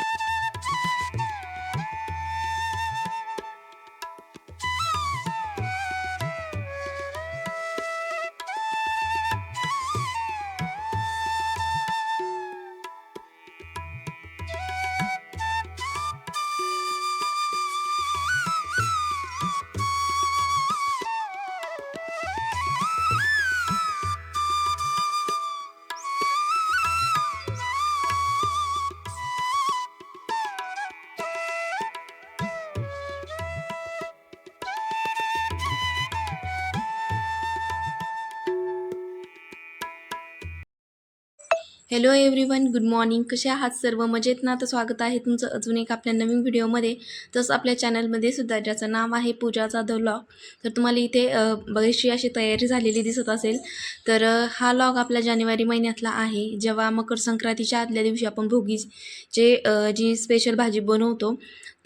you hello everyone good morning कसे आहात सर्व? मजेत ना? तर स्वागत आहे तुमचं अजून एक आपल्या नवीन व्हिडिओमध्ये. तसं आपल्या चॅनलमध्ये सुद्धा ज्याचं नाव आहे पूजा जाधव लॉग तर तुम्हाला इथे बरीचशी अशी तयारी झालेली दिसत असेल. तर हा लॉग आपल्या जानेवारी महिन्यातला आहे. जेव्हा मकर संक्रांतीच्या आदल्या दिवशी आपण भोगीचे जी स्पेशल भाजी बनवतो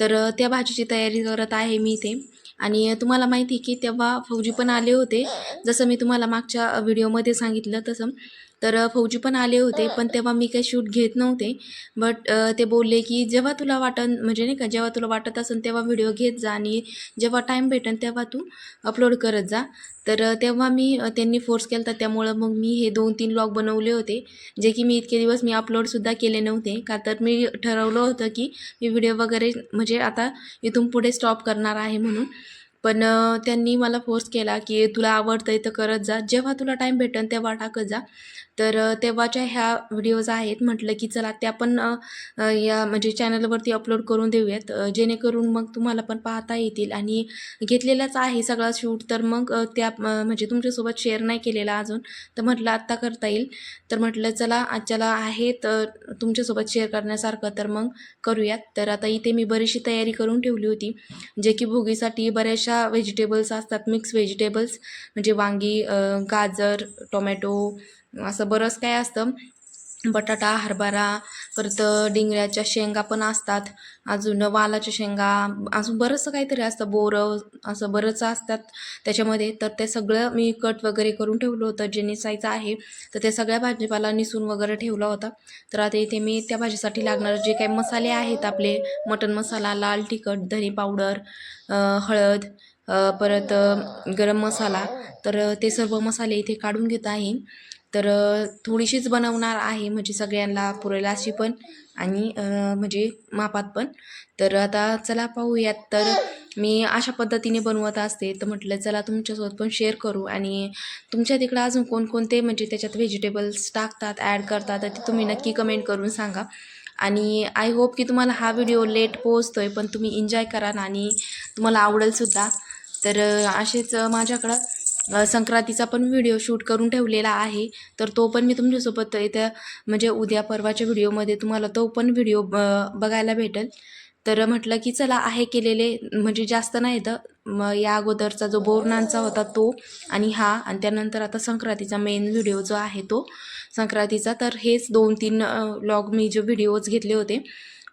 तर त्या भाजीची तयारी करत आहे मी इथे. आणि तुम्हाला माहिती आहे की तेव्हा फौजी पण आले होते. जसं मी तुम्हाला मागच्या व्हिडिओमध्ये सांगितलं तसं. तर फौजी पण आले होते. पण तेव्हा मी काही शूट घेत नव्हते. बट ते बोलले की जेव्हा तुला वाटन म्हणजे नाही का जेव्हा तुला वाटत असेल तेव्हा व्हिडिओ घेत जा आणि जेव्हा टाईम भेटेल तेव्हा तू अपलोड करत जा. तर तेव्हा मी त्यांनी फोर्स केला तर त्यामुळं मग मी हे दोन तीन ब्लॉग बनवले होते. जे की मी इतके दिवस मी अपलोडसुद्धा केले नव्हते. का तर मी ठरवलं होतं की मी व्हिडिओ वगैरे म्हणजे आता इथून पुढे स्टॉप करणार आहे म्हणून. पण त्यांनी मला फोर्स केला की तुला आवडतं इथं तर करत जा. जेव्हा तुला टाईम भेटेल तेव्हा टाकत जा. तर तेव्हाच्या ह्या व्हिडिओज आहेत. म्हटलं की चला त्या पण या म्हणजे चॅनलवरती अपलोड करून देऊयात. जेणेकरून मग तुम्हाला पण पाहता येतील. आणि घेतलेलाच आहे सगळा शूट तर मग त्या म्हणजे तुमच्यासोबत शेअर नाही केलेला अजून. तर म्हटलं आत्ता करता येईल. तर म्हटलं चला आजच्याला आहे तर तुमच्यासोबत शेअर करण्यासारखं. तर मग करूयात. तर आता इथे मी बरीचशी तयारी करून ठेवली होती. जे की भोगीसाठी बऱ्याचशा व्हेजिटेबल्स असतात. मिक्स व्हेजिटेबल्स म्हणजे वांगी गाजर टोमॅटो असं बरंच काय असतं. बटाटा हरभरा परत डिंगऱ्याच्या शेंगा पण असतात. अजून वालाच्या शेंगा अजून बरंचसं काहीतरी असतं. बोरं असं बरंच असतात. त्याच्यामध्ये तर ते सगळं मी कट वगैरे करून ठेवलं होतं. जे निसायचं आहे तर ते सगळ्या भाजीपाला निसून वगैरे ठेवला होता. तर आता इथे मी त्या भाजीसाठी लागणारे जे काही मसाले आहेत आपले मटन मसाला लाल तिखट धने पावडर हळद परत गरम मसाला तर ते सर्व मसाले इथे काढून घेत आहे. तर थोडीशीच बनवणार आहे म्हणजे सगळ्यांना पुरेल अशी पण आणि म्हणजे मापात पण. तर आता चला पाहूयात. तर मी अशा पद्धतीने बनवत असते. तर म्हटलं चला तुमच्यासोबत पण शेअर करू आणि तुमच्या तिकडं अजून कोणकोणते म्हणजे त्याच्यात व्हेजिटेबल्स टाकतात ॲड करतात तर ते तुम्ही नक्की कमेंट करून सांगा. आणि आय होप की तुम्हाला हा व्हिडिओ लेट पोहोचतो आहे पण तुम्ही एन्जॉय करा आणि तुम्हाला आवडेलसुद्धा तर असेच माझ्याकडं संक्रांतीचा पण व्हिडिओ शूट करून ठेवलेला आहे. तर तो पण मी तुमच्यासोबत इथं म्हणजे उद्या परवाच्या व्हिडिओमध्ये तुम्हाला तो पण व्हिडिओ बघायला भेटेल. तर म्हटलं की चला आहे केलेले म्हणजे जास्त नाही तर मग या अगोदरचा जो बोरनांचा होता तो आणि हा आणि त्यानंतर आता संक्रांतीचा मेन व्हिडिओ जो आहे तो. संक्रांतीचा तर हेच दोन तीन लॉग मी जे व्हिडिओज घेतले होते.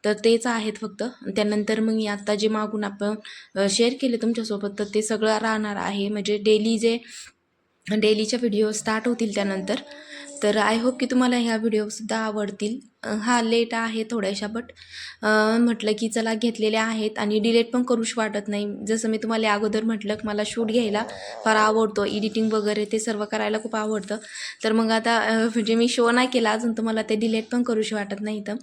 तर तेच आहेत फक्त. त्यानंतर मग मी आत्ता जे मागून आपण शेअर केले तुमच्यासोबत तर ते सगळं राहणार आहे. म्हणजे डेली जे डेलीच्या व्हिडिओ स्टार्ट होतील त्यानंतर. तर आय होप की तुम्हाला ह्या व्हिडिओसुद्धा आवडतील. हा लेट आहे थोड्याशा बट म्हटलं की चला घेतलेल्या आहेत आणि डिलेट पण करूश वाटत नाही. जसं मी तुम्हाला अगोदर म्हटलं की मला शूट घ्यायला फार आवडतो. एडिटिंग वगैरे ते सर्व करायला खूप आवडतं. तर मग आता म्हणजे मी शो नाही केला अजून तुम्हाला ते डिलेट पण करूशी वाटत नाही तर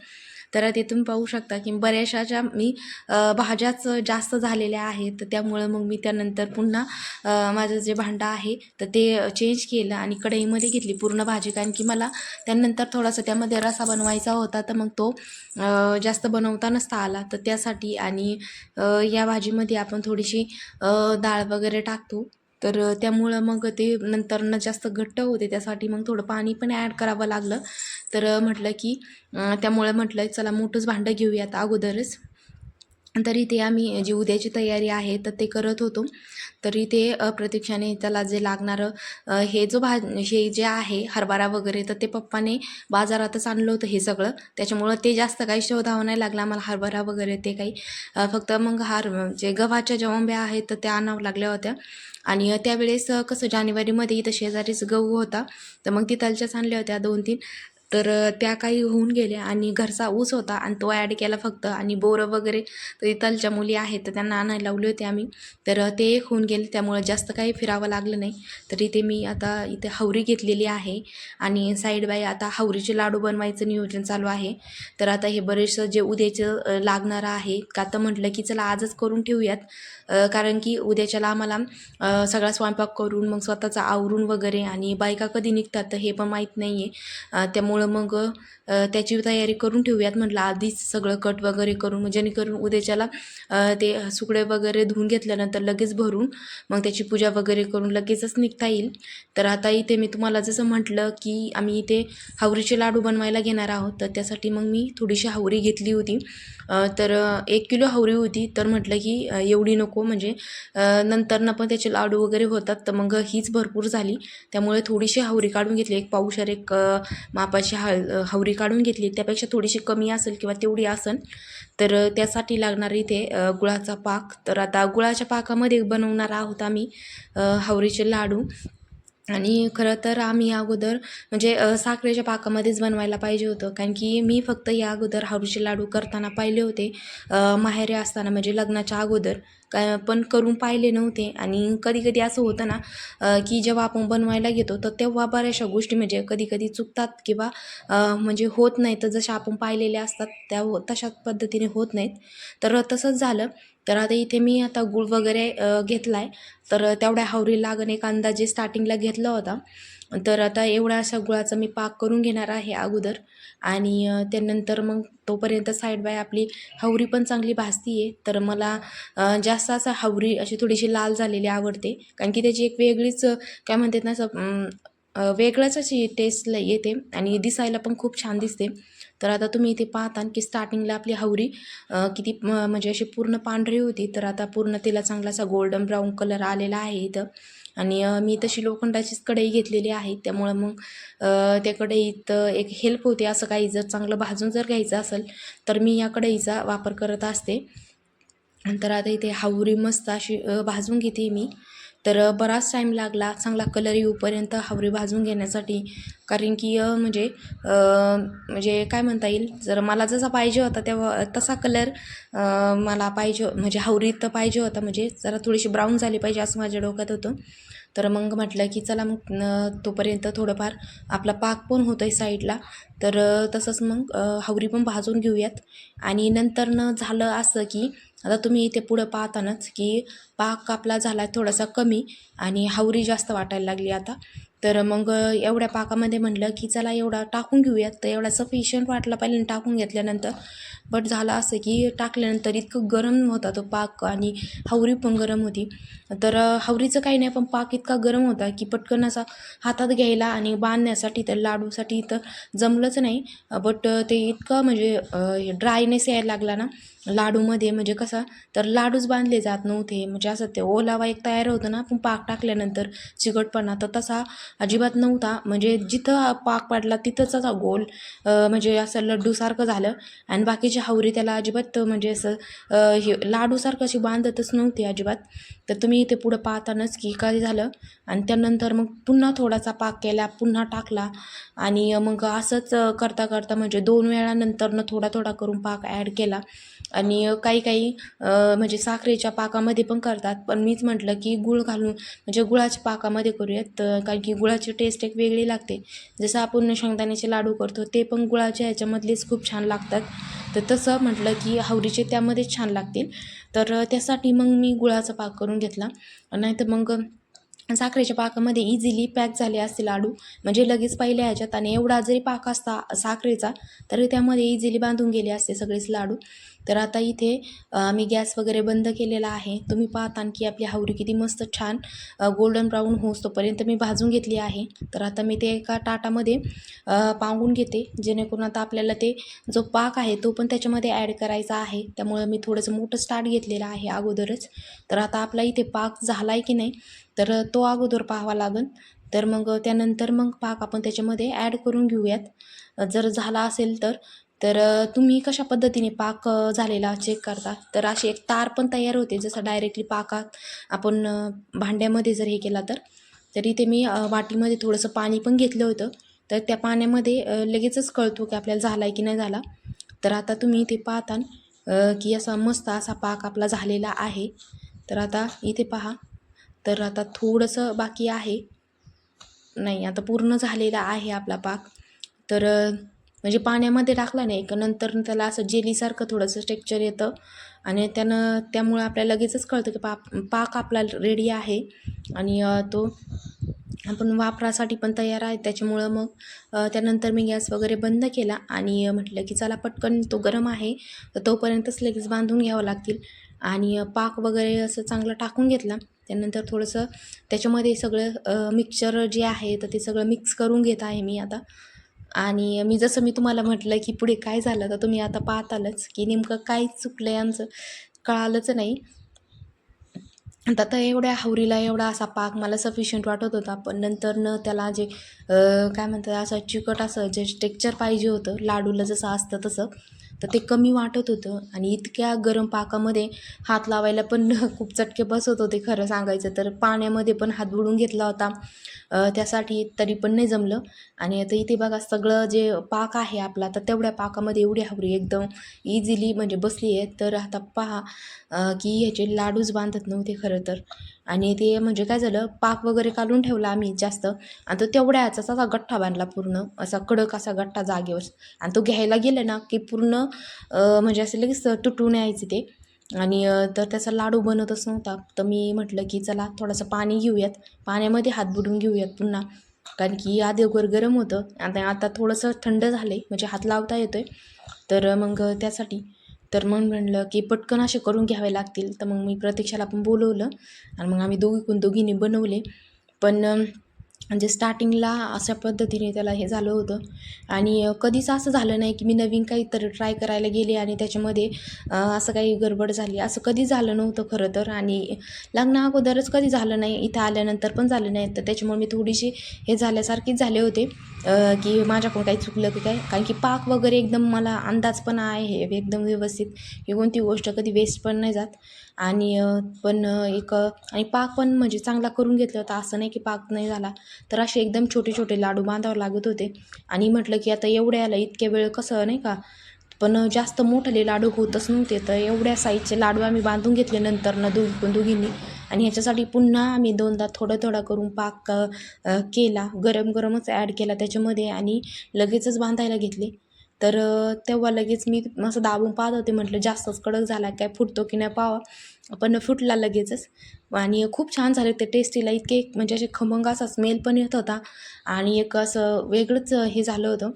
तर तिथून पाहू शकता की बऱ्याचशा ज्या मी भाज्याच जास्त झालेल्या आहेत तर त्यामुळं मग मी त्यानंतर पुन्हा माझं जे भांडं आहे तर ते चेंज केलं आणि कढईमध्ये घेतली पूर्ण भाजी. कारण की मला त्यानंतर थोडासा त्यामध्ये रसा बनवायचा होता तर मग तो जास्त बनवता नसता आला. तर त्यासाठी आणि या भाजीमध्ये आपण थोडीशी डाळ वगैरे टाकतो. तर त्यामुळं मग ते नंतरनं जास्त घट्ट होते त्यासाठी मग थोडं पाणी पण ॲड करावं लागलं. तर म्हटलं की त्यामुळं म्हटलं चला मोठंच भांडं घेऊयात अगोदरच. तरी ते आम्ही जी उद्याची तयारी आहे तर ते करत होतो. तरी ते प्रतीक्षाने त्याला जे लागणारं हे जो भा हे जे आहे हरभरा वगैरे तर ते पप्पाने बाजारातच आणलं होतं हे सगळं. त्याच्यामुळं ते जास्त काही शोधावं नाही लागलं आम्हाला हरभरा वगैरे ते काही. फक्त मग हार जे गव्हाच्या जवंब्या आहेत तर त्या आणावं लागल्या होत्या. आणि त्यावेळेस कसं जानेवारीमध्ये इथं शेजारीच गहू होता. तर मग तिथलच्याच आणल्या होत्या दोन तीन तर त्या काही होऊन गेल्या आणि घरचा ऊस होता आणि तो ॲड केला फक्त आणि बोरं वगैरे तर इथलच्या मुली आहेत तर त्यांना आणायला लावले होते आम्ही. तर ते एक होऊन गेले त्यामुळे जास्त काही फिरावं लागलं नाही. तर इथे मी आता इथे हवरी घेतलेली आहे आणि साईड बाय आता हवरीचे लाडू बनवायचं नियोजन चालू आहे. तर आता हे बरेचसं जे उद्याचं लागणारं आहे का तर म्हटलं की चला आजच करून ठेवूयात. कारण की उद्याच्याला आम्हाला सगळा स्वयंपाक करून मग स्वतःचा आवरून वगैरे आणि बायका कधी निघतात तर हे पण माहीत नाही आहे त्यामुळे मग त्याची तयारी करून ठेवूयात म्हटलं. आधीच सगळं कट वगैरे करून मग जेणेकरून उद्याच्याला ते सुकडे वगैरे धुवून घेतल्यानंतर लगेच भरून मग त्याची पूजा वगैरे करून लगेचच निघता येईल. तर आता इथे मी तुम्हाला जसं म्हटलं की आम्ही इथे हावरीचे लाडू बनवायला घेणार आहोत. तर त्यासाठी मग मी थोडीशी हावरी घेतली होती. तर एक किलो हावरी होती. तर म्हटलं की एवढी नको. म्हणजे नंतरनं पण त्याचे लाडू वगैरे होतात. तर मग हीच भरपूर झाली. त्यामुळे थोडीशी हावरी काढून घेतली. एक पाऊशर एक मापाची अशी हळ हावरी काढून घेतली. त्यापेक्षा थोडीशी कमी असेल किंवा तेवढी असेल तर त्यासाठी लागणार इथे गुळाचा पाक. तर आता गुळाच्या पाकामध्ये बनवणार आहोत आम्ही हवरीचे हावरीचे लाडू. आणि खरं तर आम्ही अगोदर म्हणजे साखरेच्या पाकामध्येच बनवायला पाहिजे होतं. कारण की मी फक्त या अगोदर हावरीचे लाडू करताना पाहिले होते अ, माहेरी असताना म्हणजे लग्नाच्या अगोदर. का पण करून पाहिले नव्हते. आणि कधी कधी असं होतं ना की जेव्हा आपण बनवायला घेतो तर तेव्हा बऱ्याचशा गोष्टी म्हणजे कधी कधी चुकतात किंवा म्हणजे होत नाही. तर जशा आपण पाहिलेल्या असतात त्या हो तशाच पद्धतीने होत नाहीत. तर तसंच झालं. तर आता इथे मी आता गुळ वगैरे घेतला आहे तर तेवढ्या हावरी लागण एक अंदाजे स्टार्टिंगला घेतला होता. तर आता एवढा अशा गुळाचा मी पाक करून घेणार आहे अगोदर. आणि त्यानंतर मग तोपर्यंत साईड बाय आपली हावरी पण चांगली भाजती आहे तर मला जास्त असं हावरी अशी थोडीशी लाल झालेली आवडते. कारण की त्याची एक वेगळीच काय म्हणतात ना असं वेगळंच अशी टेस्ट येते. आणि दिसायला पण खूप छान दिसते. तर आता तुम्ही इथे पाहता की स्टार्टिंगला आपली हावरी किती म्हणजे अशी पूर्ण पांढरी होती. तर आता पूर्ण तिला चांगला असा गोल्डन ब्राऊन कलर आलेला आहे इथं. आणि मी तशी लोखंडाचीच कढई घेतलेली आहे. त्यामुळं मग त्या कढईत एक हेल्प होते असं काही जर चांगलं भाजून जर घ्यायचं असेल तर मी या कढईचा वापर करत असते. नंतर आता इथे हावरी मस्त अशी भाजून घेते मी. तर बराच टाईम लागला. चांगला कलर येऊपर्यंत हावरी भाजून घेण्यासाठी. कारण की म्हणजे म्हणजे काय म्हणता येईल? जर मला जसा पाहिजे होता तेव्हा तसा कलर मला पाहिजे म्हणजे हावरीत तर पाहिजे होता. म्हणजे जरा थोडीशी ब्राऊन झाली पाहिजे असं माझ्या डोक्यात होतं. तर मग म्हटलं की चला मग तोपर्यंत थोडंफार आपला पाक पण होतो आहे साईडला. तर तसंच मग हावरी पण भाजून घेऊयात. आणि नंतरनं झालं असं की आता तुम्ही इथे पुढं पाहतानाच की पाक कापला झाला थोडासा कमी आणि हावरी जास्त वाटायला लागली आता. तर मग एवढ्या पाकामध्ये म्हटलं की चला एवढा टाकून घेऊयात. तर एवढा सफिशियंट वाटला पाहिजे टाकून घेतल्यानंतर. बट झालं असं की टाकल्यानंतर इतकं गरम होता तो पाक आणि हावरी पण गरम होती. तर हावरीचं काही नाही पण पाक इतका गरम होता की पटकन असा हातात घ्यायला आणि बांधण्यासाठी तर लाडूसाठी तर जमलंच नाही. बट ते इतकं म्हणजे ड्रायनेस यायला लागला ना. लाडूमध्ये म्हणजे कसा तर लाडूच बांधले जात नव्हते. म्हणजे असं ते ओलावा एक तयार होतं ना पण पाक टाकल्यानंतर चिकटपणा तर तसा अजिबात नव्हता. म्हणजे जिथं पाक पाडला तिथंच असा गोल म्हणजे असं लड्डूसारखं झालं. आणि बाकीची हावरी त्याला अजिबात म्हणजे असं हे लाडूसारखं अशी बांधतच नव्हती अजिबात. तर तुम्ही इथे पुढं पाहतानाच की काय झालं. आणि त्यानंतर मग पुन्हा थोडासा पाक केला पुन्हा टाकला. आणि मग असंच करता करता म्हणजे दोन वेळानंतरनं थोडा थोडा करून पाक ॲड केला. आणि काही काही म्हणजे साखरेच्या पाकामध्ये पण करतात. पण मीच म्हटलं की गुळ घालून म्हणजे गुळाच्या पाकामध्ये करूयात. कारण की गुळाची टेस्ट एक वेगळी लागते. जसं आपण शेंगदाण्याचे लाडू करतो ते पण गुळाच्या ह्याच्यामधलेच खूप छान लागतात. तर तसं म्हटलं की हावरीचे त्यामध्येच छान लागतील. तर त्यासाठी मग मी गुळाचा पाक करून घेतला. नाहीतर मग साखरेच्या पाकामध्ये इझिली पॅक झाले असते लाडू. म्हणजे लगेच पहिल्या ह्याच्यात आणि एवढा जरी पाक असता साखरेचा तरी त्यामध्ये इझिली बांधून गेले असते सगळेच लाडू. तर आता इथे मी गॅस वगैरे बंद केलेला आहे. तुम्ही पाहता की आपली हावरी किती मस्त छान गोल्डन ब्राऊन होस तोपर्यंत मी भाजून घेतली आहे. तर आता मी ते एका ताटामध्ये पांगून घेते. जेणेकरून आता आपल्याला ते जो पाक आहे तो पण त्याच्यामध्ये ॲड करायचा आहे. त्यामुळे मी थोडंसं मोठं स्टार्ट घेतलेलं आहे अगोदरच. तर आता आपला इथे पाक झाला आहे की नाही तर तो अगोदर पाहावा लागेल तर मग त्यानंतर मग पाक आपण त्याच्यामध्ये ॲड करून घेऊयात. जर झाला असेल तर तर तुम्ही कशा पद्धतीने पाक झालेला चेक करता? तर अशी एक तार पण तयार होते जसं डायरेक्टली पाकात आपण भांड्यामध्ये जर हे केला तर. तर इथे मी वाटीमध्ये थोडंसं पाणी पण घेतलं होतं. तर त्या पाण्यामध्ये लगेचच कळतो की आपल्याला झाला आहे की नाही झाला. तर आता तुम्ही इथे पाहता की असा मस्त असा पाक आपला झालेला आहे. तर आता इथे पहा. तर आता थोडंसं बाकी आहे. नाही आता पूर्ण झालेला आहे आपला पाक. तर म्हणजे पाण्यामध्ये टाकला नाही का नंतर त्याला असं जेलीसारखं थोडंसं टेक्चर येतं. आणि त्यानं त्यामुळं आपल्याला लगेचच कळतं की पाक पाक आपला रेडी आहे. आणि तो आपण वापरासाठी पण तयार आहे. त्याच्यामुळं मग त्यानंतर मी गॅस वगैरे बंद केला आणि म्हटलं की चला पटकन तो गरम आहे. तर तोपर्यंतच लगेच बांधून घ्यावं लागतील. आणि पाक वगैरे असं चांगलं टाकून घेतला. त्यानंतर थोडंसं त्याच्यामध्ये सगळं मिक्सचर जे आहे तर ते सगळं मिक्स करून घेत आहे मी आता. आणि मी जसं मी तुम्हाला म्हटलं की पुढे काय झालं तर तुम्ही आता पाहतालच की नेमकं काय चुकलं आहे आमचं. कळालंच नाही. आता तर एवढ्या हावरीला एवढा असा पाक मला सफिशियंट वाटत होता. पण नंतर न त्याला जे काय म्हणतात असं चिकट असं जे टेक्चर पाहिजे होतं लाडूला जसं असतं तसं. तर ते कमी वाटत होतं आणि इतक्या गरम पाकामध्ये हात लावायला पण खूप चटके बसत होते खरं सांगायचं तर. पाण्यामध्ये पण हात बुडून घेतला होता. त्यासाठी तरी पण नाही जमलं. आणि आता इथे बघा सगळं जे पाक आहे आपला तर तेवढ्या पाकामध्ये एवढी हावरी एकदम इझिली म्हणजे बसली आहे. तर आता पहा की ह्याचे लाडूच बांधत नव्हते खरं तर. आणि ते म्हणजे काय झालं पाक वगैरे काढून ठेवला आम्ही जास्त. आणि तो तेवढ्या असा गठ्ठा बांधला पूर्ण असा कडक असा गठ्ठा जागेवर. आणि तो घ्यायला गेलं ना की पूर्ण म्हणजे असं लगेच तुटून यायचे ते. आणि तर त्याचा लाडू बनतच नव्हता तर मी म्हटलं की चला थोडंसं पाणी घेऊयात. पाण्यामध्ये हात बुडून घेऊयात पुन्हा. कारण की आधी अगोदर गरम होतं. आता आता थोडंसं थंड झालं आहे म्हणजे हात लावता येतो आहे तर मग त्यासाठी. तर मग म्हणलं की पटकन असे करून घ्यावे लागतील. तर मग मी प्रतीक्षाला पण बोलवलं. आणि मग आम्ही दोघी दोघींनी बनवले. पण म्हणजे स्टार्टिंगला अशा पद्धतीने त्याला हे झालं होतं. आणि कधीच असं झालं नाही की मी नवीन काहीतरी ट्राय करायला गेले आणि त्याच्यामध्ये असं काही गडबड झाली. असं कधी झालं नव्हतं खरं तर. आणि लग्ना अगोदरच कधी झालं नाही इथं आल्यानंतर पण झालं नाही. तर त्याच्यामुळे मी थोडीशी हे झाल्यासारखीच झाले होते. की माझ्याकडून काही चुकलं की काय? कारण की पाक वगैरे एकदम मला अंदाज पण आहे एकदम व्यवस्थित. ही कोणती गोष्ट कधी वेस्ट पण नाही जात. आणि पण एक आणि पाक पण म्हणजे चांगला करून घेतला होता. असं नाही की पाक नाही झाला. तर असे एकदम छोटे छोटे लाडू बांधावे लागत होते. आणि म्हटलं की आता एवढ्याला इतक्या वेळ कसं नाही का? पण जास्त मोठले लाडू होतच नव्हते. तर एवढ्या साईजचे लाडू आम्ही बांधून घेतले नंतर ना दोघी पण दोघींनी. आणि ह्याच्यासाठी पुन्हा आम्ही दोनदा थोडं थोडा करून पाक केला. गरम गरमच ॲड केला त्याच्यामध्ये आणि लगेचच बांधायला घेतले. तर तेव्हा लगेच मी असं दाबून पाहत होते. म्हटलं जास्तच कडक झाला. काय फुटतो की नाही पावा पण फुटला लगेचच. आणि खूप छान झाले ते टेस्टीला इतके म्हणजे असे खमंग असा स्मेल पण येत होता. आणि एक असं वेगळंच हे झालं होतं.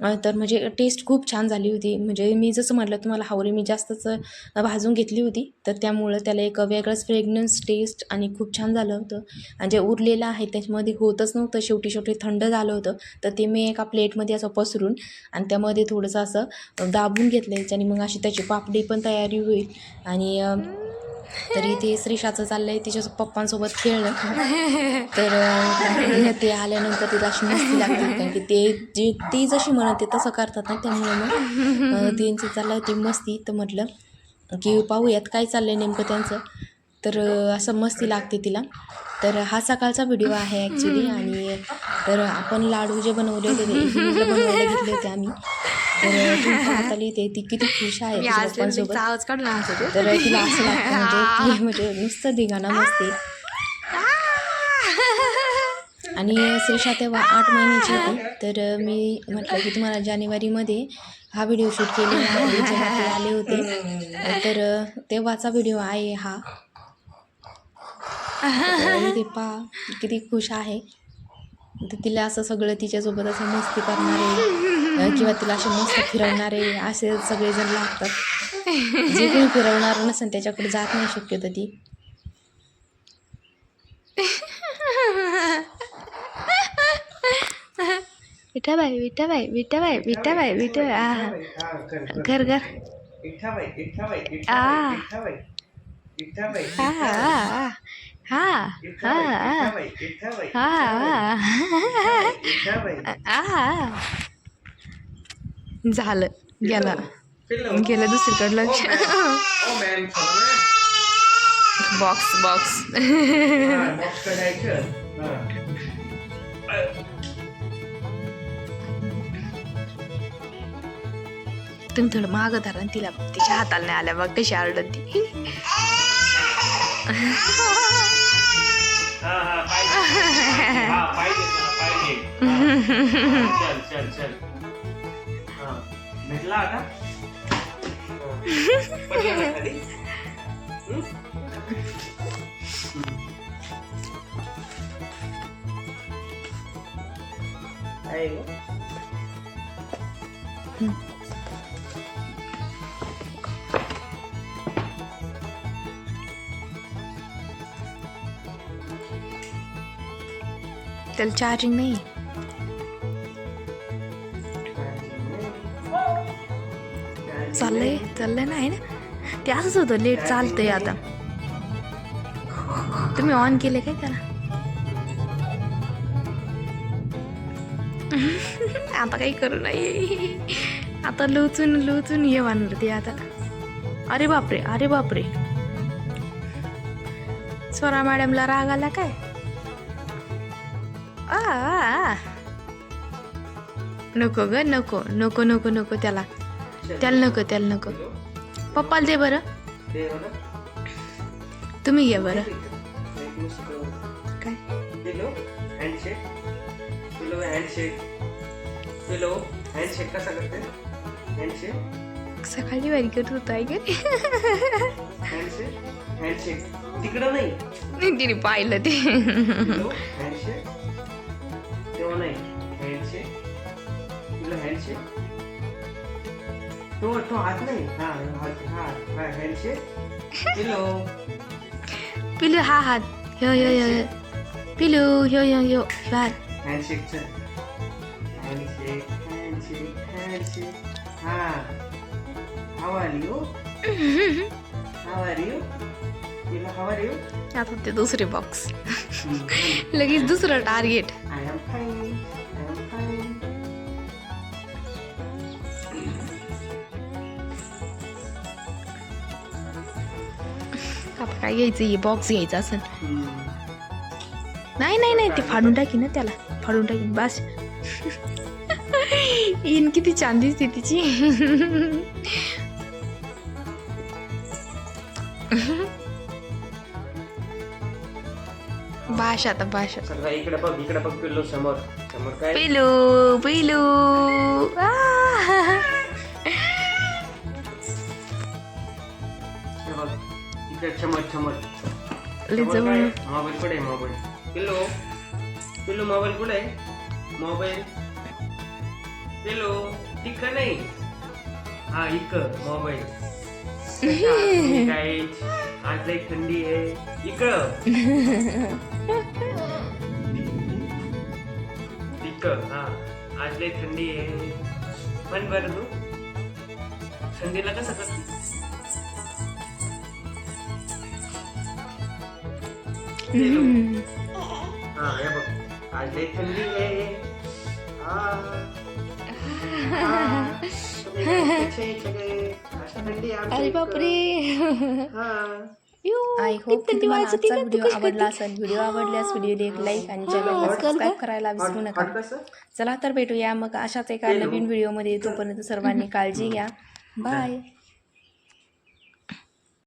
तर म्हणजे टेस्ट खूप छान झाली होती. म्हणजे मी जसं म्हटलं तुम्हाला हावरी मी जास्तच भाजून घेतली होती. तर त्यामुळं त्याला एक वेगळंच फ्रेग्रन्स टेस्ट आणि खूप छान झालं होतं. आणि जे उरलेलं आहे त्याच्यामध्ये होतच नव्हतं. शेवटी शेवटी थंड झालं होतं. तर ते मी एका प्लेटमध्ये असं पसरून आणि त्यामध्ये थोडंसं असं दाबून घेतलं आणि मग अशी त्याची पापडी पण तयारी होईल. आणि तरी ते श्रीषाचं चाललंय तिच्या पप्पांसोबत खेळलं तर ते आल्यानंतर तिला अशी मस्ती लागते कारण की ते जे ती जशी म्हणते तसं करतात ना त्यामुळे मग त्यांचं त्यांची चाललं मस्ती. तर म्हटलं की पाहूयात काय चाललंय नेमकं त्यांचं. तर असं मस्ती लागते तिला. तर हा सकाळचा व्हिडिओ आहे ॲक्च्युली आणि तर आपण लाडू जे बनवले होते ते बनवायला घेतले होते आम्ही. तर तुम्ही पाहत आली ते ती किती खुश आहे पप्पांसोबत. आवाज काढला. तर तिला असं लागतं म्हणजे ती म्हणजे नुसतं धिगाणा नसते आणि श्रीषा तेव्हा आठ महिन्याची होती. तर मी म्हटलं की तुम्हाला जानेवारीमध्ये हा व्हिडिओ शूट केलेला ते आले होते. तर तेव्हाचा व्हिडिओ आहे हा. इथे पा किती खुश आहे. तर तिला असं सगळं तिच्यासोबत असं मस्ती करणारे अं, किंवा तिला असे मस्त फिरवणारे असे सगळेजण लागतात. जे कोणी फिरवणार नसेल त्याच्याकडे जात नाही शक्यतो ती. विठाबाई विठाबाई विठाबाई विठाबाई विठाबाई आ घर घर. इठाबाई इठाबाई आ. झालं. गेला. गेलं दुसरीकडे लक्ष बॉक्स बॉक्स बॉक्स तुम्ही थोडं मागं धरा आणि तिला तिच्या हाताला नाही आल्या बघ कशी आरडत. ती चल चल चल हा भेटला आता त्याला चार्जिंग नाही चाललंय चाललंय ना आहे ना? ते असंच होतं लेट चालतंय आता. तुम्ही ऑन केले काय त्याला? आता काही करू नाही. आता लोचून लोचून ये म्हणणार ते आता. अरे बापरे अरे बापरे. स्वरा मॅडमला राग आला काय? नको ग नको. नको नको नको त्याला. त्याला नको त्याला नको. पप्पाला दे बरं. तुम्ही घ्या बरं. काय? सकाळी वारी करत होतो आहे का हँडशेक हँडशेक तिकडं नाही. तिने पाहिलं ते. हँडशेक तो तो हात नाही हा हा हँडशेक पिलो पिलू हा हात ह्यो ह्यो ह्यो. पिलू हँडशेक चल हँडशेक हँडशेक हँडशेक हा यू हाव आर यू तिला हाव आर यू आता ते दुसरे बॉक्स लगेच दुसरं टार्गेट आय एम फाईन काय घ्यायचं हे बॉक्स घ्यायचा असेल. नाही नाही नाही ते फाडून टाकी ना त्याला. फाडून टाकीन बस. इन किती छान दिसते तिची. भाषा आता भाषा इकडे बघ इकडे बघ पिल्लो समोर. समोर काय? पिलू पिलू लय मोबाईल कुठे मोबाईल? पिल्लो. पिल्लो मोबाईल कुठे मोबाईल. पिल्लो नाही. हा इक मोबाईल. काय आज लई थंडी आहे. इकडं इक हा. आज लई थंडी आहे. म्हण बरं तू. थंडीला कसं करते? हा हे बघ. आज लई थंडी आहे हा. हा. तुम्ही कसे आहे सगळे? आज थंडी आहे आमच्या अरे इकडं. बापरे. हा. आय होप की तुम्हाला आजचा व्हिडिओ आवडला असेल. व्हिडिओ आवडल्यास व्हिडिओला एक लाईक आणि चॅनलला सबस्क्राईब करायला विसरू नका. चला तर भेटूया. मग अशाच एका नवीन व्हिडिओमध्ये तोपर्यंत सर्वांनी काळजी घ्या. बाय